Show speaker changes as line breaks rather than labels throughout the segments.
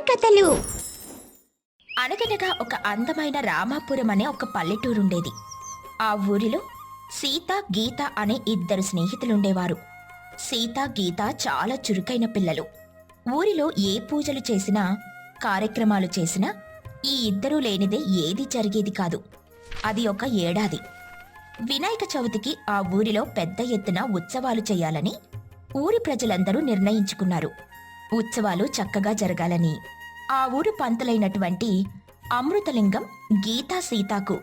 కథలు.
అనగనగా ఒక అందమైన రామాపురం అనే ఒక పల్లెటూరుండేది. ఆ ఊరిలో సీత గీత అనే ఇద్దరు స్నేహితులుండేవారు. సీత గీత చాలా చురుకైన పిల్లలు. ఊరిలో ఏ పూజలు చేసినా కార్యక్రమాలు చేసినా ఈ ఇద్దరూ లేనిదే ఏది జరిగేది కాదు. అది ఒక ఏడాది. వినాయక చవితికి ఆ ఊరిలో పెద్ద ఎత్తున ఉత్సవాలు చేయాలని ఊరి ప్రజలందరూ నిర్ణయించుకున్నారు. ఉత్సవాలు చక్కగా జరగాలని. ఆ ఊరు పంతులైనటువంటి అమృతలింగం గీతా సీతాకు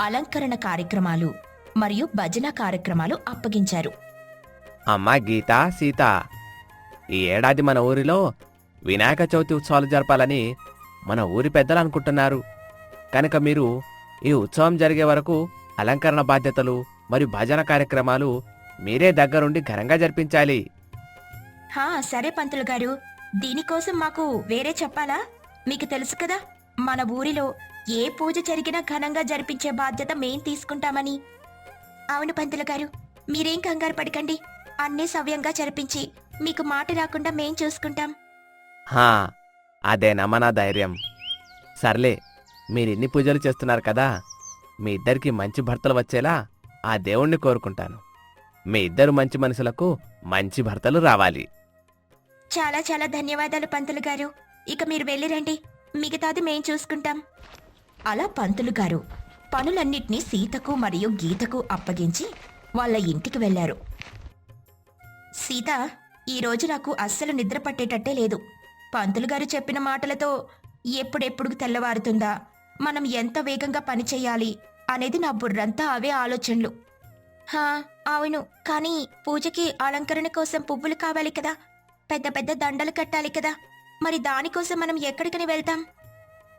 అలంకరణ కార్యక్రమాలు మరియు భజన కార్యక్రమాలు అప్పగించారు.
అమ్మా గీత సీత ఈ ఏడాది మన ఊరిలో వినాయక చవితి ఉత్సవాలు జరపాలని మన ఊరి పెద్దలు అనుకుంటున్నారు. కనుక మీరు ఈ ఉత్సవం జరిగే వరకు అలంకరణ బాధ్యతలు మరియు భజన కార్యక్రమాలు మీరే దగ్గరుండి ఘనంగా జరిపించాలి.
హా సరే పంతులు గారు. దీనికోసం మాకు వేరే చెప్పాలా? మీకు తెలుసు కదా మన ఊరిలో ఏ పూజ జరిగినా ఘనంగా జరిపించే బాధ్యత మేం తీసుకుంటామని. అవును పంతులు గారు మీరేం కంగారు పడకండి. అన్నీ సవ్యంగా జరిపించి మీకు మాట రాకుండా మేం చూసుకుంటాం.
హా అదేనా మన ధైర్యం. సర్లే మీరిన్ని పూజలు చేస్తున్నారు కదా మీ ఇద్దరికి మంచి భర్తలు వచ్చేలా ఆ దేవుణ్ణి కోరుకుంటాను. మీ ఇద్దరు మంచి మనుషులకు మంచి భర్తలు రావాలి.
చాలా చాలా ధన్యవాదాలు పంతులు గారు. ఇక మీరు వెళ్ళిరండి మిగతాది మేం చూసుకుంటాం. అలా పంతులు గారు పనులన్నిటినీ సీతకు మరియు గీతకు అప్పగించి వాళ్ళ ఇంటికి వెళ్ళారు సీత ఈరోజు నాకు అస్సలు నిద్ర పట్టేటట్టే లేదు. పంతులు గారు చెప్పిన మాటలతో ఎప్పుడెప్పుడు తెల్లవారుతుందా? మనం ఎంత వేగంగా పని చేయాలి అనేది నా బుర్రంతా అవే ఆలోచనలు. హా అవును. కానీ పూజకి అలంకరణ కోసం పువ్వులు కావాలి కదా. పెద్ద పెద్ద దండలు కట్టాలి కదా. మరి దానికోసం మనం ఎక్కడికని వెళ్తాం?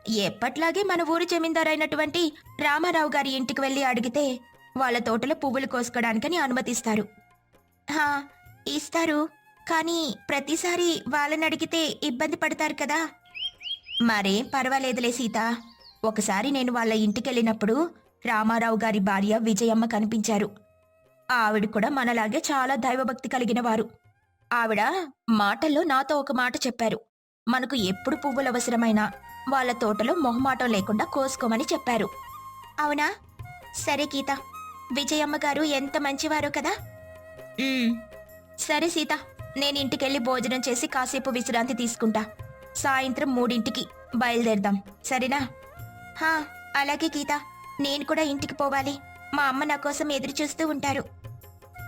ఎప్పట్లాగే మన ఊరు జమీందారైనటువంటి రామారావు గారి ఇంటికి వెళ్ళి అడిగితే వాళ్ళ తోటలో పువ్వులు కోసుకోవడానికని అనుమతిస్తారు. హా ఇస్తారు. కానీ ప్రతిసారి వాళ్ళని అడిగితే ఇబ్బంది పడతారు కదా. మరేం పర్వాలేదులే సీత. ఒకసారి నేను వాళ్ళ ఇంటికెళ్ళినప్పుడు రామారావు గారి భార్య విజయమ్మ కనిపించారు. ఆవిడ కూడా మనలాగే చాలా దైవభక్తి కలిగిన వారు. ఆవిడ మాటల్లో నాతో ఒక మాట చెప్పారు. మనకు ఎప్పుడు పువ్వులు అవసరమైనా వాళ్ళ తోటలో మొహమాటం లేకుండా కోసుకోమని చెప్పారు. అవునా? సరే గీత. విజయమ్మ గారు ఎంత మంచివారో కదా? సరే సీత నేను ఇంటికెళ్ళి భోజనం చేసి కాసేపు విశ్రాంతి తీసుకుంటా. సాయంత్రం మూడింటికి బయలుదేరదాం. సరేనా? హా అలాగే గీత. నేను కూడా ఇంటికి పోవాలి. మా అమ్మ నా కోసం ఎదురు చూస్తూ ఉంటారు.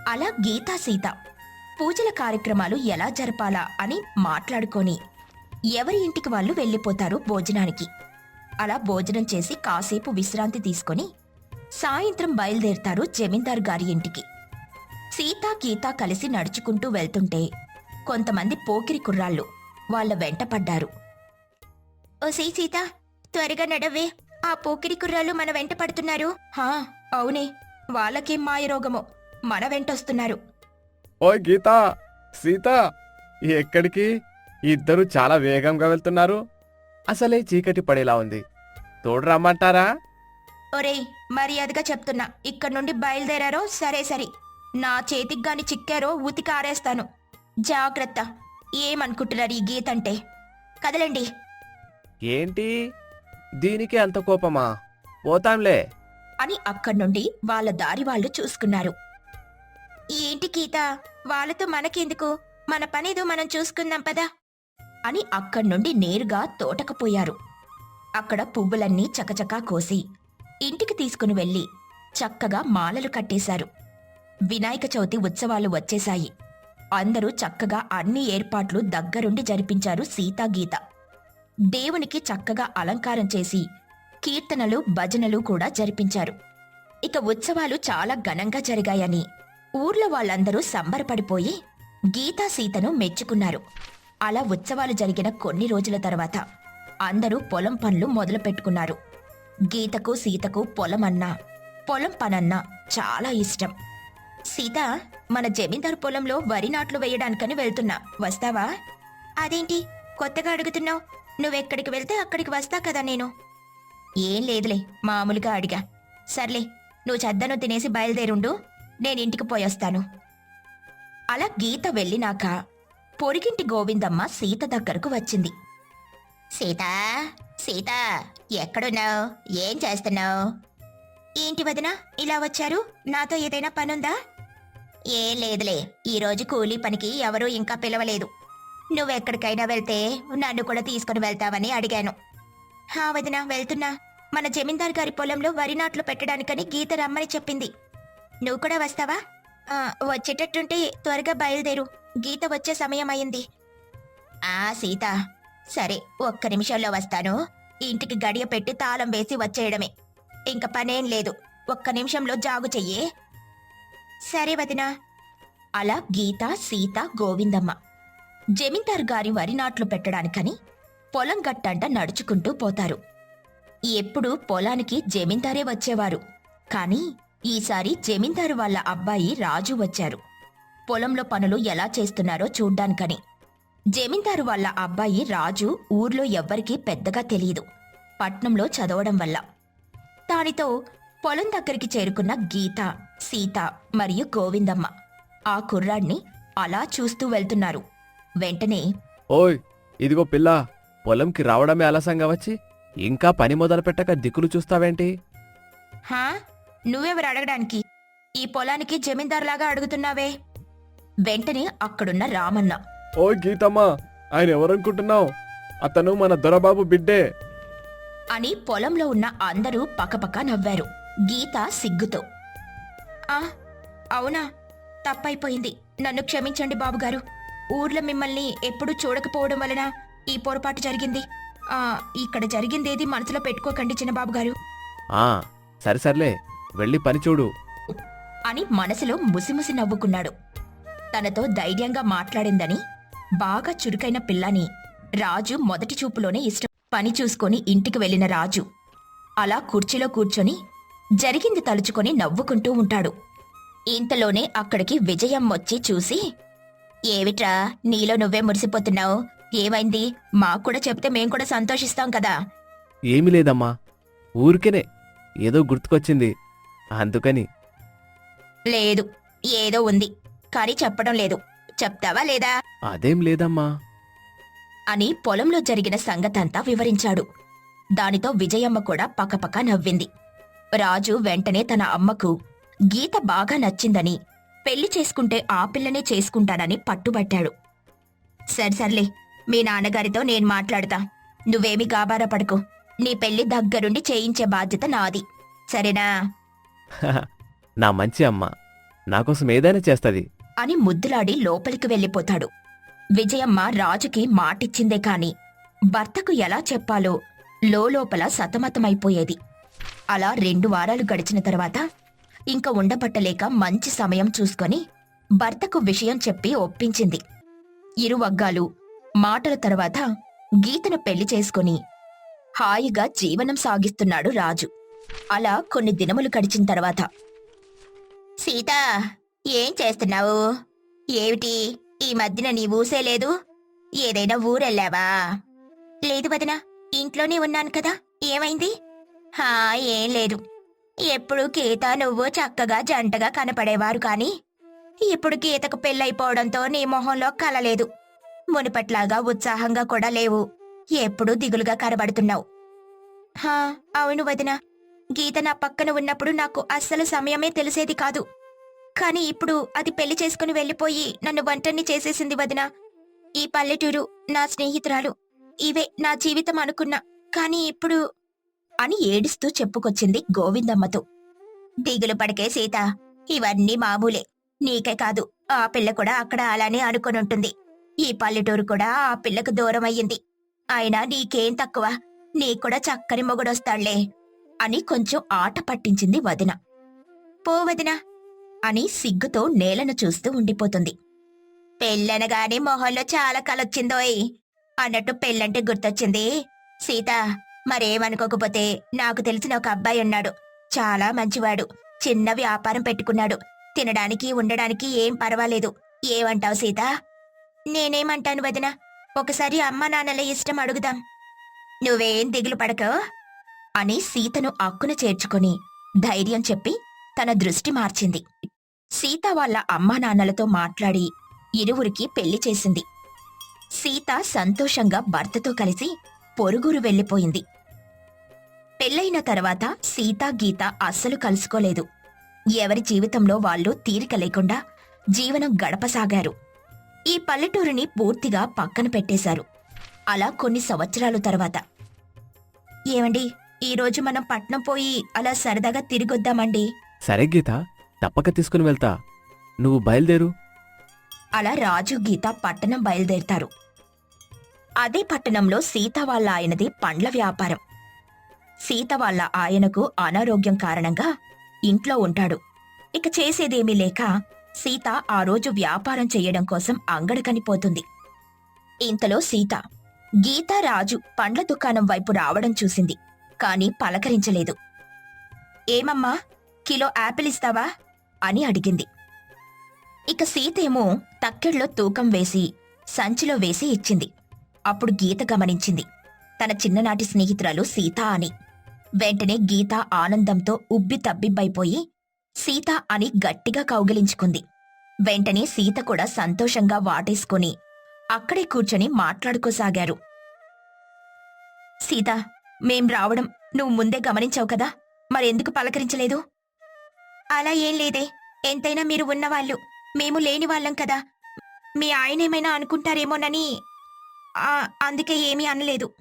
అలా గీతా సీత పూజల కార్యక్రమాలు ఎలా జరపాలా అని మాట్లాడుకొని ఎవరి ఇంటికి వాళ్ళు వెళ్ళిపోతారు భోజనానికి? అలా భోజనం చేసి కాసేపు విశ్రాంతి తీసుకొని సాయంత్రం బయలుదేరుతారు జమీందార్ గారి ఇంటికి. సీత గీత కలిసి నడుచుకుంటూ వెళ్తుంటే కొంతమంది పోకిరి కుర్రాళ్ళు వాళ్ళ వెంట పడ్డారు. ఓసీ సీత త్వరగా నడవే. ఆ పోకిరి కుర్రాళ్ళు మన వెంట పడుతున్నారు. హా అవునే. వాళ్ళకేం మాయరోగమో. మన వెంటొస్తున్నారు
ఓయ్ గీత సీత ఎక్కడికి? ఇద్దరు చాలా వేగంగా వెళ్తున్నారు. అసలే చీకటి పడేలా ఉంది. తోడు రమ్మంటారా?
ఒరేయ్ మర్యాదగా చెప్తున్నా. ఇక్కడి నుండి బయలుదేరారో సరే సరే. నా చేతికి గాని చిక్కారో ఉతికి ఆరేస్తాను. జాగ్రత్త. ఏమనుకుంటున్నారు ఈ గీతంటే? కదలండి.
ఏంటి? దీనికి అంత కోపమా? పోతాంలే.
అని అక్కడి నుండి వాళ్ళ దారి వాళ్ళు చూసుకున్నారు. ఏంటి గీత వాళ్ళతో మనకెందుకు? మన పనేదో మనం చూసుకుందాం పదా? అని అక్కడి నుండి నేరుగా తోటకపోయారు. అక్కడ పువ్వులన్నీ చకచకా కోసి ఇంటికి తీసుకుని వెళ్ళి చక్కగా మాలలు కట్టేశారు. వినాయక చవితి ఉత్సవాలు వచ్చేశాయి. అందరూ చక్కగా అన్ని ఏర్పాట్లు దగ్గరుండి జరిపించారు సీతాగీత దేవునికి చక్కగా అలంకారం చేసి కీర్తనలు భజనలు కూడా జరిపించారు. ఇక ఉత్సవాలు చాలా ఘనంగా జరిగాయని ఊర్లో వాళ్ళందరూ సంబరపడిపోయి గీతా సీతను మెచ్చుకున్నారు. అలా ఉత్సవాలు జరిగిన కొన్ని రోజుల తర్వాత అందరూ పొలం పనులు మొదలుపెట్టుకున్నారు. గీతకు సీతకు పొలమన్నా పొలం పనన్నా చాలా ఇష్టం. సీత మన జమీందారు పొలంలో వరి నాట్లు వేయడానికని వెళ్తున్నా. వస్తావా? అదేంటి? కొత్తగా అడుగుతున్నావు. నువ్వెక్కడికి వెళ్తే అక్కడికి వస్తా కదా నేను. ఏం లేదులే మామూలుగా అడిగా. సర్లే నువ్వు చద్దను తినేసి బయలుదేరుండు. నేను ఇంటికి పోయొస్తాను. అలా గీత వెళ్ళినాక పొరిగింటి గోవిందమ్మ సీత దగ్గరకు వచ్చింది. సీత సీత ఎక్కడున్నావు? ఏం చేస్తున్నావు? ఏంటి వదిన ఇలా వచ్చారు? నాతో ఏదైనా పనుందా? ఏం లేదులే ఈరోజు కూలీ పనికి ఎవరూ ఇంకా పిలవలేదు. నువ్వెక్కడికైనా వెళ్తే నన్ను కూడా తీసుకుని వెళ్తావని అడిగాను. హా వదిన వెళ్తున్నా. మన జమీందార్ గారి పొలంలో వరి నాట్లు పెట్టడానికని గీత రమ్మని చెప్పింది. నువ్వు కూడా వస్తావా? ఆ, వచ్చేటట్టుంటే త్వరగా బయలుదేరు. గీత వచ్చే సమయం అయింది. ఆ సీత. సరే ఒక్క నిమిషంలో వస్తాను. ఇంటికి గడియ పెట్టి తాళం వేసి వచ్చేయడమే. ఇంక పనేం లేదు. ఒక్క నిమిషంలో జాగు చెయ్యే. సరే వదినా. అలా గీత సీత గోవిందమ్మ. జమీందార్ గారి వరి నాట్లు పెట్టడానికని పొలం గట్టంట నడుచుకుంటూ పోతారు. ఎప్పుడు పొలానికి జమీందారే వచ్చేవారు. కానీ ఈసారి జమీందారు వాళ్ళ అబ్బాయి రాజు వచ్చారు. పొలంలో పనులు ఎలా చేస్తున్నారో చూడ్డానికని. జమీందారు వాళ్ళ అబ్బాయి రాజు ఊర్లో ఎవ్వరికీ పెద్దగా తెలియదు పట్నంలో చదవడం వల్ల. దానితో పొలం దగ్గరికి చేరుకున్న గీత సీత మరియు గోవిందమ్మ ఆ కుర్రాడిని అలా చూస్తూ వెళ్తున్నారు. వెంటనే
ఓయ్ ఇదిగో పిల్ల పొలంకి రావడమే ఆలస్యంగా వచ్చి ఇంకా పని మొదలు పెట్టక దిక్కులు చూస్తావేంటి?
హా? నువ్వెవరు అడగడానికి? ఈ పొలానికి జమీందారులాగా అడుగుతున్నావే. వెంటనే అక్కడున్న రామన్న.
ఓ గీతమ్మా ఆయన ఎవరనుకుంటున్నావు? అతను మన దొరబాబు బిడ్డే.
అని పొలంలో ఉన్న అందరూ పకపక నవ్వారు. గీత సిగ్గుతో. ఆ అవునా? తప్పైపోయింది. నన్ను క్షమించండి బాబుగారు. ఊర్లో మిమ్మల్ని ఎప్పుడూ చూడకపోవడం వలన ఈ పొరపాటు జరిగింది. ఆ ఇక్కడ జరిగిందేది మనసులో పెట్టుకోకండి చిన్నబాబుగారు.
ఆ సరే సర్లే. వెళ్ళి పని చూడు.
అని మనసులో ముసిముసి నవ్వుకున్నాడు. తనతో ధైర్యంగా మాట్లాడిందని బాగా చురుకైన పిల్లని రాజు మొదటి చూపులోనే ఇష్టం. పని చూసుకొని ఇంటికి వెళ్ళిన రాజు అలా కుర్చీలో కూర్చొని జరిగింది తలుచుకొని నవ్వుకుంటూ ఉంటాడు. ఇంతలోనే అక్కడికి విజయం వచ్చి చూసి ఏమిట్రా నీలో నువ్వే మురిసిపోతున్నావు? ఏమైంది? మాకు కూడా చెప్తే మేం కూడా సంతోషిస్తాం కదా.
ఏమీ లేదమ్మా. ఊరికేనే ఏదో గుర్తుకొచ్చింది. అందుకని.
లేదు ఏదో ఉంది. కానీ చెప్పడం లేదు. చెప్తావా లేదా?
అదేం లేదమ్మా.
అని పొలంలో జరిగిన సంగతంతా వివరించాడు. దానితో విజయమ్మ కూడా పకపక నవ్వింది. రాజు వెంటనే తన అమ్మకు గీత బాగా నచ్చిందని పెళ్ళి చేసుకుంటే ఆ పిల్లనే చేసుకుంటానని పట్టుబట్టాడు. సరే సర్లే మీ నాన్నగారితో నేను మాట్లాడతా. నువ్వేమీ గాబారా పడకు. నీ పెళ్ళి దగ్గరుండి చేయించే బాధ్యత నాది. సరేనా?
నా మంచి అమ్మ. నాకోసం ఏదైనా చేస్తది.
అని ముద్దులాడి లోపలికి వెళ్ళిపోతాడు. విజయమ్మ రాజుకి మాటిచ్చిందే కాని భర్తకు ఎలా చెప్పాలో లోపల సతమతమైపోయేది. అలా రెండు వారాలు గడిచిన తర్వాత ఇంక ఉండబట్టలేక మంచి సమయం చూసుకొని భర్తకు విషయం చెప్పి ఒప్పించింది. ఇరువగ్గాలు మాటల తర్వాత గీతను పెళ్ళి చేసుకుని హాయిగా జీవనం సాగిస్తున్నాడు రాజు. అలా కొన్ని దినములు గడిచిన తర్వాత. సీత ఏం చేస్తున్నావు? ఏమిటి? ఈ మధ్యన నీ ఊసే లేదు? ఏదైనా ఊరెళ్ళావా? లేదు వదినా ఇంట్లోనే ఉన్నాను కదా ఏమైంది? హా ఏం లేదు. ఎప్పుడు గీత నువ్వు చక్కగా జంటగా కనపడేవారు కాని ఇప్పుడు గీతకు పెళ్ళైపోవడంతో నీ మొహంలో కలలేదు మునిపట్లాగా ఉత్సాహంగా కూడా లేవు. ఎప్పుడూ దిగులుగా కనబడుతున్నావు. హా అవును వదినా గీత నా పక్కన ఉన్నప్పుడు నాకు అస్సలు సమయమే తెలిసేది కాదు. కానీ ఇప్పుడు అది పెళ్ళి చేసుకుని వెళ్ళిపోయి నన్ను వంటని చేసేసింది వదిన. ఈ పల్లెటూరు నా స్నేహితురాలు. ఇవే నా జీవితం అనుకున్నా. కానీ ఇప్పుడు అని ఏడుస్తూ చెప్పుకొచ్చింది గోవిందమ్మతో. దిగులు పడకే సీత. ఇవన్నీ మామూలే. నీకే కాదు. ఆ పిల్ల కూడా అక్కడ అలానే అనుకునుంటుంది. ఈ పల్లెటూరు కూడా ఆ పిల్లకు దూరం అయ్యింది అయినా నీకేం తక్కువ? నీకూడా చక్కని మొగుడొస్తాళ్ళే. అని కొంచెం ఆట పట్టించింది వదిన. పో వదినా అని సిగ్గుతో నేలను చూస్తూ ఉండిపోతుంది. పెళ్ళనగానే మొహంలో చాలా కలొచ్చిందోయ్ అన్నట్టు పెళ్ళంటే గుర్తొచ్చింది. సీత మరేమనుకోకపోతే నాకు తెలిసిన ఒక అబ్బాయి ఉన్నాడు. చాలా మంచివాడు. చిన్న వ్యాపారం పెట్టుకున్నాడు. తినడానికి ఉండడానికి ఏం పర్వాలేదు. ఏమంటావు సీత? నేనేమంటాను వదిన. ఒకసారి అమ్మా నాన్నల ఇష్టం అడుగుదాం. నువ్వేం దిగులు పడకో. అని సీతను అక్కున చేర్చుకుని ధైర్యం చెప్పి తన దృష్టి మార్చింది. సీత వాళ్ళ అమ్మా నాన్నలతో మాట్లాడి ఇరువురికి పెళ్ళి చేసింది. సీత సంతోషంగా భర్తతో కలిసి పొరుగురు వెళ్ళిపోయింది. పెళ్ళైన తర్వాత సీత గీత అస్సలు కలుసుకోలేదు. ఎవరి జీవితంలో వాళ్ళు తీరిక లేకుండా జీవనం గడపసాగారు. ఈ పల్లెటూరిని పూర్తిగా పక్కన పెట్టేశారు. అలా కొన్ని సంవత్సరాలు తర్వాత. ఏమండి? ఈరోజు మనం పట్నం పోయి అలా సరదాగా తిరిగొద్దామండి.
సరే గీత తప్పక తీసుకుని వెళ్తా. నువ్వు బయలుదేరు.
అలా రాజు గీత పట్టణం బయలుదేరతారు. అదే పట్టణంలో సీత వాళ్ళ ఆయనది పండ్ల వ్యాపారం. సీత వాళ్ళ ఆయనకు అనారోగ్యం కారణంగా ఇంట్లో ఉంటాడు. ఇక చేసేదేమీ లేక సీత ఆ రోజు వ్యాపారం చెయ్యడం కోసం అంగడికనిపోతుంది ఇంతలో సీత గీత రాజు పండ్ల దుకాణం వైపు రావడం చూసింది. కాని పలకరించలేదు. ఏమమ్మా కిలో యాపిల్ ఇస్తావా? అని అడిగింది. ఇక సీతేమో తక్కెళ్ళలో తూకం వేసి సంచిలో వేసి ఇచ్చింది. అప్పుడు గీత గమనించింది. తన చిన్ననాటి స్నేహితురాలు సీత అని. వెంటనే గీత ఆనందంతో ఉబ్బి తబ్బిబ్బైపోయి సీత అని గట్టిగా కౌగిలించుకుంది. వెంటనే సీత కూడా సంతోషంగా వాటేసుకుని అక్కడే కూర్చొని మాట్లాడుకోసాగారు. సీత మేం రావడం నువ్వు ముందే గమనించావు కదా? మరెందుకు పలకరించలేదు? అలా ఏం లేదే. ఎంతైనా మీరు ఉన్నవాళ్ళు. మేము లేని వాళ్ళం కదా. మీ ఆయన ఏమైనా అనుకుంటారేమోనని అందుకే ఏమీ అనలేదు.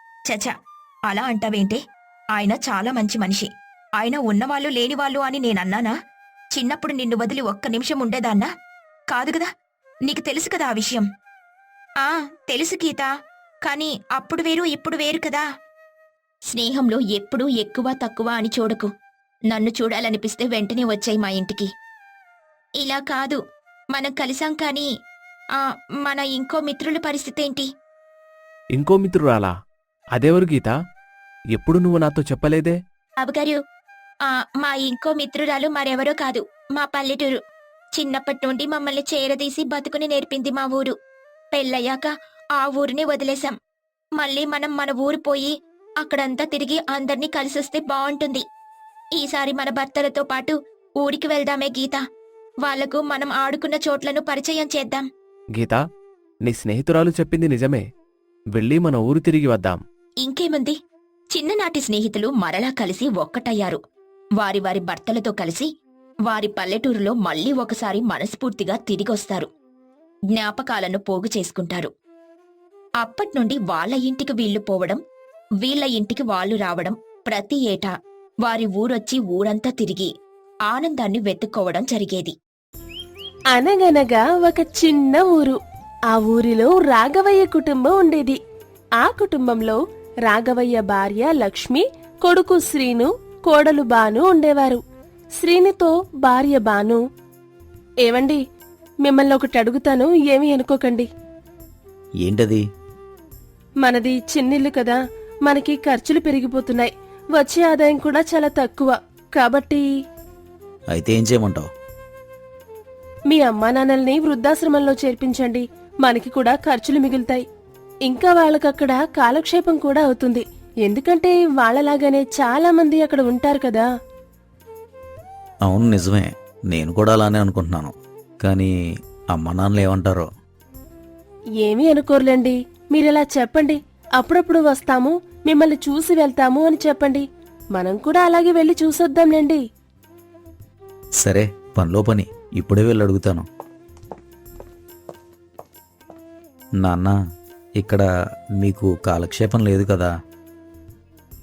చచా అలా అంటావేంటే? ఆయన చాలా మంచి మనిషి. ఆయన ఉన్నవాళ్ళు లేనివాళ్ళు అని నేనన్నానా? చిన్నప్పుడు నిన్ను వదిలి ఒక్క నిమిషం ఉండేదాన్నా? కాదు కదా? నీకు తెలుసు కదా ఆ విషయం. ఆ తెలుసు గీత. కానీ అప్పుడు వేరు ఇప్పుడు వేరు కదా. స్నేహంలో ఎప్పుడూ ఎక్కువ తక్కువ అని చూడకు. నన్ను చూడాలనిపిస్తే వెంటనే వచ్చాయి మా ఇంటికి. ఇలా కాదు. మనం కలిసాం కానీ ఆ మన ఇంకో మిత్రుల పరిస్థితి ఏంటి?
ఇంకో మిత్రురాలా? అదెవరు గీత? ఎప్పుడు నువ్వు నాతో చెప్పలేదే?
బాబుగారు ఆ మా ఇంకో మిత్రురాలు మరెవరో కాదు. మా పల్లెటూరు. చిన్నప్పటి నుండి మమ్మల్ని చేరదీసి బతుకుని నేర్పింది మా ఊరు. పెళ్ళయ్యాక ఆ ఊరిని వదిలేశాం. మళ్ళీ మనం మన ఊరు పోయి అక్కడంతా తిరిగి అందర్నీ కలిసొస్తే బావుంటుంది. ఈసారి మన భర్తలతో పాటు ఊరికి వెళ్దామే గీత. వాళ్ళకు మనం ఆడుకున్న చోట్లను పరిచయం చేద్దాం.
గీత నీ స్నేహితురాలు చెప్పింది నిజమే. వెళ్ళి మన ఊరు తిరిగి వద్దాం.
ఇంకేముంది? చిన్ననాటి స్నేహితులు మరలా కలిసి ఒక్కటయ్యారు. వారి వారి భర్తలతో కలిసి వారి పల్లెటూరులో మళ్ళీ ఒకసారి మనస్ఫూర్తిగా తిరిగొస్తారు. జ్ఞాపకాలను పోగు చేసుకుంటారు. అప్పట్నుండి వాళ్ళ ఇంటికి వీళ్ళు పోవడం వీళ్ళ ఇంటికి వాళ్ళు రావడం ప్రతి ఏటా వారి ఊరొచ్చి ఊరంతా తిరిగి ఆనందాన్ని వెతుక్కోవడం జరిగేది.
అనగనగా ఒక చిన్న ఊరు. ఆ ఊరిలో రాఘవయ్య కుటుంబం ఉండేది. ఆ కుటుంబంలో రాఘవయ్య భార్య లక్ష్మి కొడుకు శ్రీను కోడలు బాను ఉండేవారు. శ్రీనితో భార్య బాను. ఏవండి మిమ్మల్ని ఒకటి అడుగుతాను ఏమీ అనుకోకండి.
ఏంటది?
మనది చిన్నిల్లు కదా. మనకి ఖర్చులు పెరిగిపోతున్నాయి. వచ్చే ఆదాయం కూడా చాలా తక్కువ. కాబట్టి
అయితే ఏం చేయమంటావు?
మీ అమ్మా నాన్నల్ని వృద్ధాశ్రమంలో చేర్పించండి. మనకి కూడా ఖర్చులు మిగులుతాయి. ఇంకా వాళ్ళకక్కడ కాలక్షేపం కూడా అవుతుంది. ఎందుకంటే వాళ్ళలాగానే చాలా మంది అక్కడ ఉంటారు కదా.
అవును నిజమే. నేను కూడా అలానే అనుకుంటున్నాను. కానీ అమ్మ నాన్నలు ఏమంటారో?
ఏమీ అనుకోర్లేండి. మీరిలా చెప్పండి. అప్పుడప్పుడు వస్తాము. మిమ్మల్ని చూసి వెళ్తాము అని చెప్పండి. మనం కూడా అలాగే వెళ్ళి చూసొద్దాంలేండి.
సరే పనిలో పని. ఇప్పుడే వెళ్ళి అడుగుతాను నాన్న ఇక్కడ మీకు కాలక్షేపం లేదు కదా?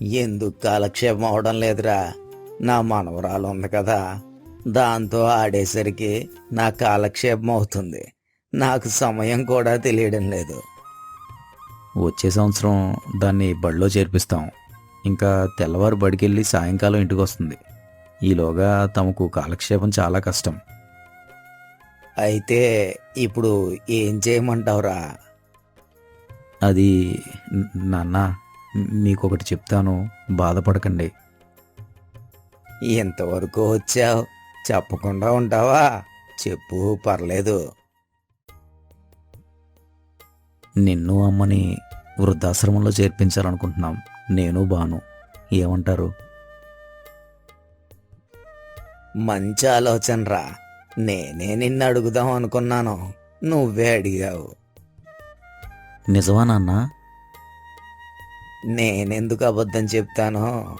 ఎందుకు కాలక్షేపం అవడం లేదురా? నా మనవరాలు ఉంది కదా. దాంతో ఆడేసరికి నా కాలక్షేపం అవుతుంది. నాకు సమయం కూడా తెలియడం లేదు.
వచ్చే సంవత్సరం దాన్ని బడిలో చేర్పిస్తాం. ఇంకా తెల్లవారు బడికెళ్ళి సాయంకాలం ఇంటికి వస్తుంది ఈలోగా తమకు కాలక్షేపం చాలా కష్టం.
అయితే ఇప్పుడు ఏం చేయమంటావురా?
అది నాన్న మీకొకటి చెప్తాను. బాధపడకండి.
ఇంతవరకు వచ్చావు? చెప్పకుండా ఉంటావా? చెప్పు పర్లేదు.
నిన్ను అమ్మని వృద్ధాశ్రమంలో చేర్పించాలనుకుంటున్నాం. నేను బాను. ఏమంటారు?
మంచి ఆలోచన రా నేనే నిన్ను అడుగుదాం అనుకున్నాను. నువ్వే అడిగావు.
నిజమా నాన్న?
నేనెందుకు అబద్ధం చెప్తాను?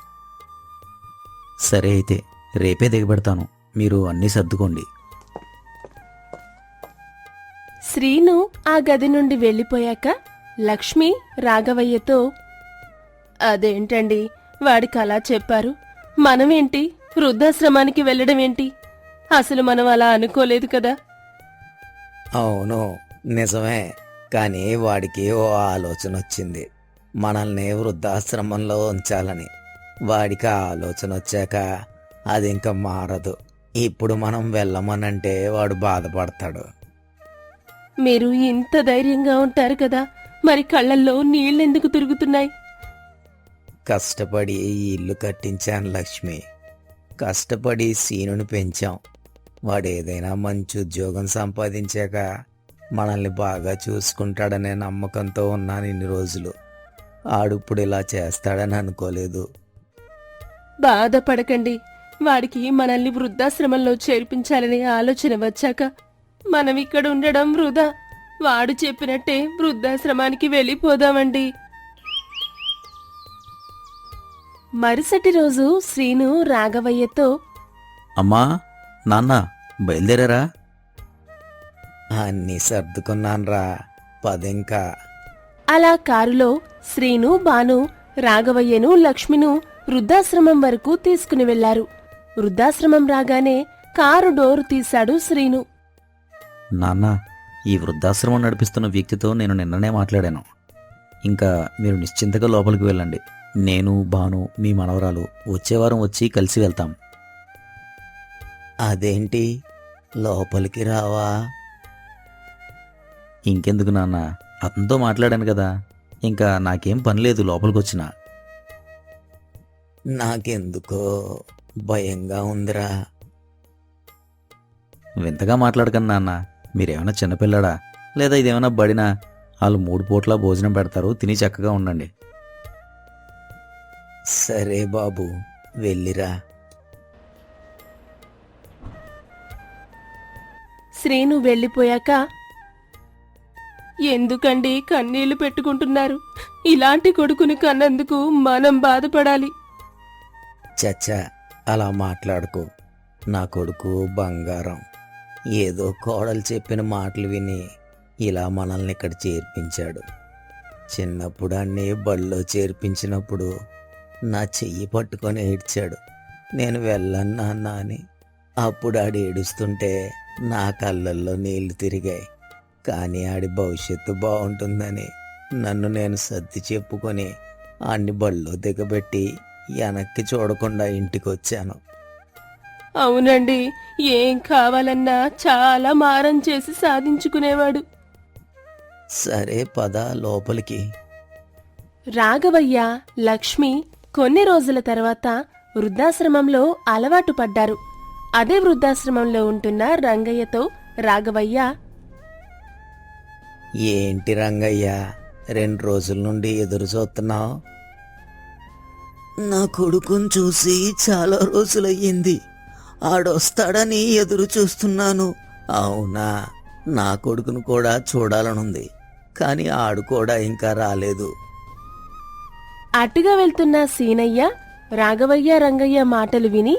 సరే అయితే రేపే దిగబెడతాను. మీరు అన్నీ సర్దుకోండి.
శ్రీను ఆ గది నుండి వెళ్ళిపోయాక లక్ష్మి రాఘవయ్యతో అదేంటండి? వాడికి అలా చెప్పారు. మనమేంటి? వృద్ధాశ్రమానికి వెళ్ళడం ఏంటి అసలు మనం అలా అనుకోలేదు కదా.
అవును నిజమే. కానీ వాడికి ఓ ఆలోచన వచ్చింది. మనల్ని వృద్ధాశ్రమంలో ఉంచాలని. వాడికి ఆ ఆలోచన వచ్చాక అది ఇంకా మారదు. ఇప్పుడు మనం వెళ్ళమనంటే వాడు బాధపడతాడు.
మీరు ఇంత ధైర్యంగా ఉంటారు కదా. మరి కళ్ళల్లో నీళ్ళెందుకు తిరుగుతున్నాయి?
కష్టపడి ఈ ఇల్లు కట్టించాను లక్ష్మి. కష్టపడి సీనుని పెంచాం. వాడు ఏదైనా మంచి ఉద్యోగం సంపాదించాక మనల్ని బాగా చూసుకుంటాడనే నమ్మకంతో ఉన్నాను ఇన్ని రోజులు. ఆడిప్పుడు ఇలా చేస్తాడని అనుకోలేదు.
బాధపడకండి. వాడికి మనల్ని వృద్ధాశ్రమంలో చేర్పించాలనే ఆలోచన వచ్చాక మనం ఇక్కడ ఉండడం వృధా. వాడు చెప్పినట్టే వృద్ధాశ్రమానికి వెళ్ళిపోదామండి. మరుసటి రోజు శ్రీను రాఘవయ్యతో
అమ్మా నాన్న బయలుదేరారా?
అన్నీ సర్దుకున్నానురా పదింకా.
అలా కారులో శ్రీను బాను రాఘవయ్యను లక్ష్మిను వృద్ధాశ్రమం వరకు తీసుకుని వెళ్ళారు. వృద్ధాశ్రమం రాగానే కారు డోరు తీశాడు శ్రీను.
నాన్న ఈ వృద్ధాశ్రమం నడిపిస్తున్న వ్యక్తితో నేను నిన్ననే మాట్లాడాను. ఇంకా మీరు నిశ్చింతగా లోపలికి వెళ్ళండి. నేను భాను మీ మనవరాలు వచ్చే వారం వచ్చి కలిసి వెళ్తాం.
అదేంటి? లోపలికి రావా?
ఇంకెందుకు నాన్న? అతనితో మాట్లాడాను కదా. ఇంకా నాకేం పని లేదు లోపలికి వచ్చిన
నాకెందుకో భయంగా ఉందిరా.
వింతగా మాట్లాడకండి నాన్న. మీరేమైనా చిన్నపిల్లడా? లేదా ఇదేమైనా బడినా? వాళ్ళు మూడు పూట్ల భోజనం పెడతారు తిని చక్కగా ఉండండి.
సరే బాబు వెళ్ళిరా.
శ్రీను వెళ్ళిపోయాక ఎందుకండి కన్నీళ్ళు పెట్టుకుంటున్నారు? ఇలాంటి కొడుకుని కన్నందుకు మనం బాధపడాలి.
చచ్చా అలా మాట్లాడుకో. నా కొడుకు బంగారం. ఏదో కోడలు చెప్పిన మాటలు విని ఇలా మనల్ని ఇక్కడ చేర్పించాడు. చిన్నప్పుడు అన్నీ బళ్ళో చేర్పించినప్పుడు నా చెయ్యి పట్టుకొని ఏడ్చాడు. నేను వెళ్ళను నాన్న అని. అప్పుడు ఆడు ఏడుస్తుంటే నా కళ్ళల్లో నీళ్ళు తిరిగాయి. కానీ ఆడి భవిష్యత్తు బాగుంటుందని నన్ను నేను సర్ది చెప్పుకొని ఆడిని బళ్ళో దిగబెట్టి వెనక్కి చూడకుండా ఇంటికి వచ్చాను
అవునండి. ఏం కావాలన్నా చాలా మారం చేసి సాధించుకునేవాడు.
సరే పద లోపలికి.
రాఘవయ్య లక్ష్మి కొన్ని రోజుల తర్వాత వృద్ధాశ్రమంలో అలవాటు పడ్డారు. అదే వృద్ధాశ్రమంలో ఉంటున్న రంగయ్యతో రాఘవయ్య
ఏంటి రంగయ్య రెండు రోజుల నుండి ఎదురు చూస్తున్నావు? నా కొడుకుని చూసి చాలా రోజులయ్యింది. ఆడొస్తాడని ఎదురు చూస్తున్నాను. అవునా? నా కొడుకును కూడా చూడాలనుంది. కానీ ఆడు కూడా ఇంకా రాలేదు.
అటుగా వెళ్తున్న సీనయ్య రాఘవయ్య రంగయ్య మాటలు విని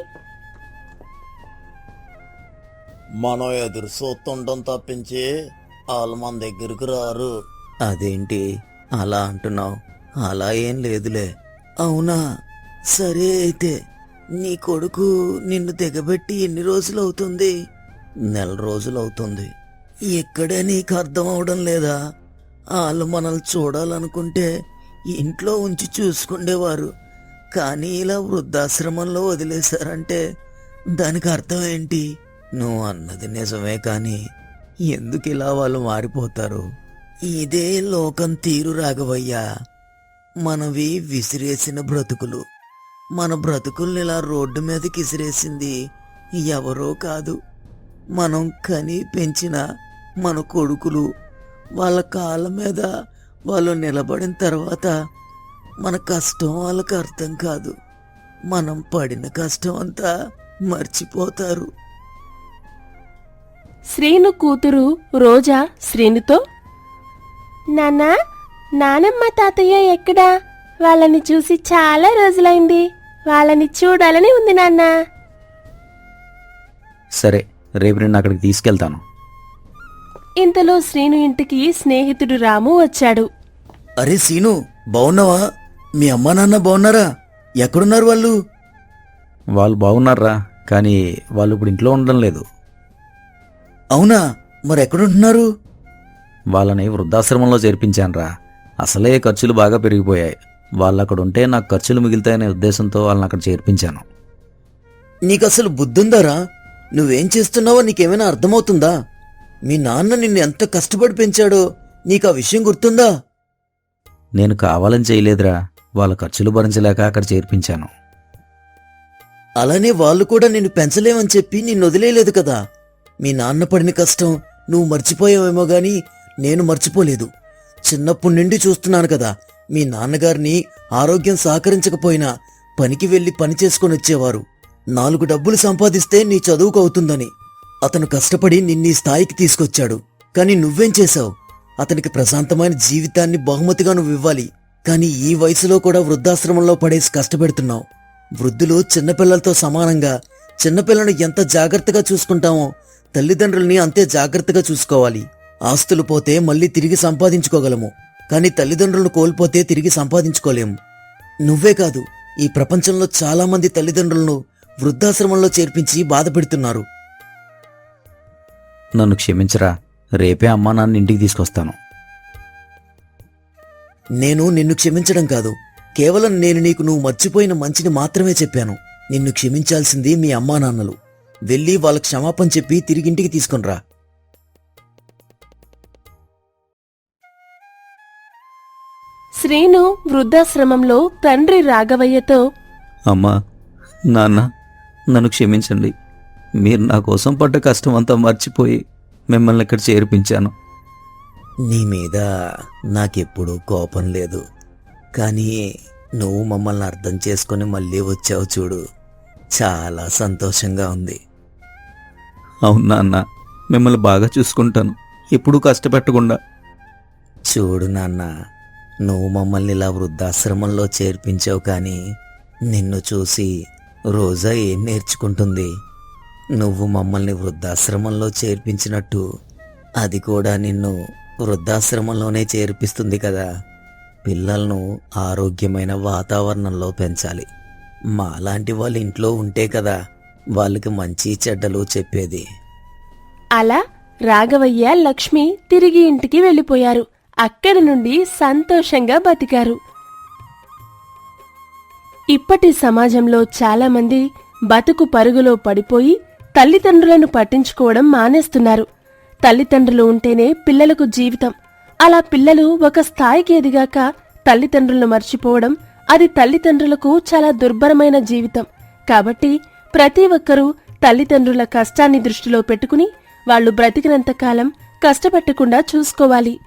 మనం ఎదురు చూస్తుండడం తప్పించి వాళ్ళు మన దగ్గరకు రారు. అదేంటి? అలా అంటున్నావు? అలా ఏం లేదులే. అవునా? సరే అయితే. నీ కొడుకు నిన్ను దిగబెట్టి ఎన్ని రోజులు అవుతుంది నెల రోజులు అవుతుంది ఎక్కడే నీకు అర్థం అవడం లేదా? వాళ్ళు మనల్ని చూడాలనుకుంటే ఇంట్లో ఉంచి చూసుకుండేవారు. కానీ ఇలా వృద్ధాశ్రమంలో వదిలేశారంటే దానికి అర్థం ఏంటి? నువ్వు అన్నది నిజమే కానీ ఎందుకు ఇలా వాళ్ళు మారిపోతారు? ఇదే లోకం తీరు రాఘవయ్యా. మనవి విసిరేసిన బ్రతుకులు. మన బ్రతుకుల్ని ఇలా రోడ్డు మీదకి విసిరేసింది ఎవరో కాదు. మనం కని పెంచిన మన కొడుకులు వాళ్ళ కాళ్ళ మీద వాళ్ళు నిలబడిన తర్వాత మన కష్టం వాళ్ళకి అర్థం కాదు. మనం పడిన కష్టం అంతా మర్చిపోతారు.
శ్రీను కూతురు రోజా శ్రీనుతో నాన్నా నానమ్మ తాతయ్య ఎక్కడా? వాళ్ళని చూసి చాలా రోజులైంది. వాళ్ళని చూడాలని ఉంది నాన్న.
సరే రేపు నేను అక్కడికి తీసుకెళ్తాను.
ఇంతలో శ్రీను ఇంటికి స్నేహితుడు రాము వచ్చాడు.
అరే సీను బాగున్నావా మీ అమ్మా నాన్న బాగున్నారా ఎక్కడున్నారు వాళ్ళు?
వాళ్ళు బాగున్నారా కానీ వాళ్ళు ఇప్పుడు ఇంట్లో ఉండడం లేదు.
అవునా? మరి ఎక్కడుంటున్నారు?
వాళ్ళని వృద్ధాశ్రమంలో చేర్పించానురా. అసలే ఖర్చులు బాగా పెరిగిపోయాయి. వాళ్ళు అక్కడ ఉంటే నాకు ఖర్చులు మిగులుతాయనే ఉద్దేశంతో వాళ్ళని అక్కడ చేర్పించాను.
నీకు అసలు బుద్ధుందారా? నువ్వేం చేస్తున్నావో నీకేమైనా అర్థమవుతుందా? మీ నాన్న నిన్ను ఎంత కష్టపడి పెంచాడో నీకు ఆ విషయం గుర్తుందా?
నేను కావాలని చేయలేదురా. వాళ్ళ ఖర్చులు భరించలేక అక్కడ చేర్పించాను.
అలానే వాళ్ళు కూడా నిన్ను పెంచలేమని చెప్పి నిన్ను వదిలేయలేదు కదా. మీ నాన్న పడిన కష్టం నువ్వు మర్చిపోయావేమో గాని నేను మర్చిపోలేదు. చిన్నప్పటి నుండి చూస్తున్నాను కదా. మీ నాన్నగారిని ఆరోగ్యం సహకరించకపోయినా పనికి వెళ్ళి పని చేసుకొని వచ్చేవారు. నాలుగు డబ్బులు సంపాదిస్తే నీ చదువుకు అవుతుందని. అతను కష్టపడి నిన్నీ స్థాయికి తీసుకొచ్చాడు. కానీ నువ్వేం చేశావు? అతనికి ప్రశాంతమైన జీవితాన్ని బహుమతిగా నువ్వు ఇవ్వాలి. కానీ ఈ వయసులో కూడా వృద్ధాశ్రమంలో పడేసి కష్టపెడుతున్నావు. వృద్ధులు చిన్నపిల్లలతో సమానంగా చిన్నపిల్లను ఎంత జాగ్రత్తగా చూసుకుంటామో తల్లిదండ్రుల్ని అంతే జాగ్రత్తగా చూసుకోవాలి. ఆస్తులు పోతే మళ్ళీ తిరిగి సంపాదించుకోగలము. కానీ తల్లిదండ్రులను కోల్పోతే తిరిగి సంపాదించుకోలేము. నువ్వే కాదు ఈ ప్రపంచంలో చాలా మంది తల్లిదండ్రులను వృద్ధాశ్రమంలో చేర్పించి బాధ పెడుతున్నారు
నన్ను క్షమించరా రేపే అమ్మా నాన్న ఇంటికి తీసుకొస్తాను.
నేను నిన్ను క్షమించడం కాదు కేవలం నేను నీకు నువ్వు మర్చిపోయిన మంచిని మాత్రమే చెప్పాను. నిన్ను క్షమించాల్సింది మీ అమ్మా నాన్నలు. వెళ్ళి వాళ్ళ క్షమాపణ చెప్పి తిరిగింటికి తీసుకునిరా.
శ్రీను వృద్ధాశ్రమంలో తండ్రి రాఘవయ్యతో
అమ్మా నాన్న నన్ను క్షమించండి. మీరు నా కోసం పడ్డ కష్టం అంతా మర్చిపోయి మిమ్మల్ని ఇక్కడ చేర్పించాను.
నీ మీద నాకెప్పుడూ కోపం లేదు. కానీ నువ్వు మమ్మల్ని అర్థం చేసుకొని మళ్ళీ వచ్చావు చూడు. చాలా సంతోషంగా ఉంది.
అవును నాన్న మిమ్మల్ని బాగా చూసుకుంటాను. ఎప్పుడూ కష్టపెట్టకుండా.
చూడు నాన్న నువ్వు మమ్మల్ని ఇలా వృద్ధాశ్రమంలో చేర్పించావు కానీ నిన్ను చూసి రోజా ఏం నేర్చుకుంటుంది? నువ్వు మమ్మల్ని వృద్ధాశ్రమంలో చేర్పించినట్టు అది కూడా నిన్ను వృద్ధాశ్రమంలోనే చేర్పిస్తుంది కదా. పిల్లలను ఆరోగ్యమైన వాతావరణంలో పెంచాలి. మాలాంటి వాళ్ళు ఇంట్లో ఉంటే కదా వాళ్ళకి మంచి చెడ్డలు చెప్పేది.
అలా రాఘవయ్య లక్ష్మి తిరిగి ఇంటికి వెళ్ళిపోయారు. అక్కడి నుండి సంతోషంగా బతికారు. ఇప్పటి సమాజంలో చాలామంది బతుకు పరుగులో పడిపోయి తల్లిదండ్రులను పట్టించుకోవడం మానేస్తున్నారు. తల్లిదండ్రులు ఉంటేనే పిల్లలకు జీవితం. అలా పిల్లలు ఒక స్థాయికి ఎదిగాక తల్లిదండ్రులను మర్చిపోవడం అది తల్లిదండ్రులకు చాలా దుర్భరమైన జీవితం. కాబట్టి ప్రతి ఒక్కరూ తల్లిదండ్రుల కష్టాన్ని దృష్టిలో పెట్టుకుని వాళ్ళు బ్రతికినంత కాలం కష్టపెట్టకుండా చూసుకోవాలి.